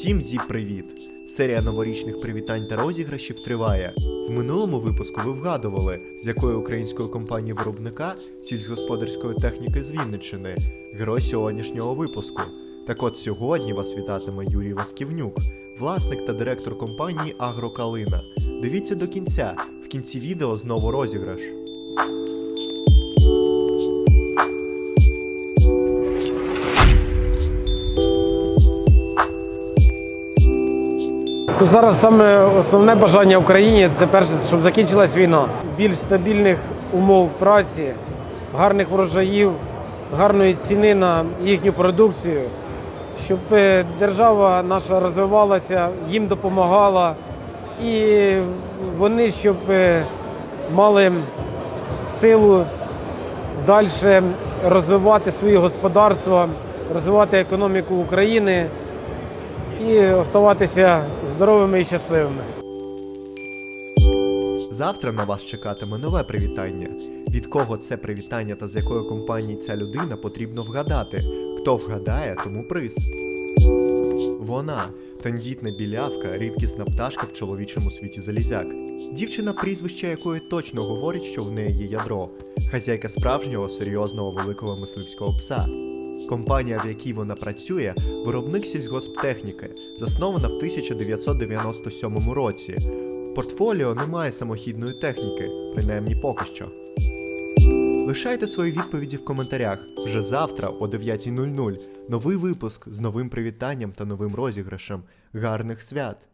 Всім зі привіт! Серія новорічних привітань та розіграшів триває. В минулому випуску ви вгадували, з якої української компанії виробника сільськогосподарської техніки з Вінниччини герой сьогоднішнього випуску. Так от сьогодні вас вітатиме Юрій Васківнюк, власник та директор компанії Агрокалина. Дивіться до кінця. В кінці відео знову розіграш. Ну, Зараз саме основне бажання Україні це перше, щоб закінчилась війна. Більш стабільних умов праці, гарних врожаїв, гарної ціни на їхню продукцію, щоб е, держава наша розвивалася, їм допомагала, і вони щоб е, мали силу далі розвивати свої господарства, розвивати економіку України і оставатися здоровими і щасливими. Завтра на вас чекатиме нове привітання. Від кого це привітання та з якої компанії ця людина потрібно вгадати. Хто вгадає, тому приз. Вона тендітна білявка, рідкісна пташка в чоловічому світі залізяк. Дівчина, прізвище якої точно говорить, що в неї є ядро, хазяйка справжнього серйозного великого мисливського пса. Компанія, в якій вона працює, виробник сільськогосптехніки, заснована в 1997 році. В портфоліо немає самохідної техніки, принаймні поки що. Лишайте свої відповіді в коментарях. Вже завтра о 9.00 новий випуск з новим привітанням та новим розіграшем. Гарних свят!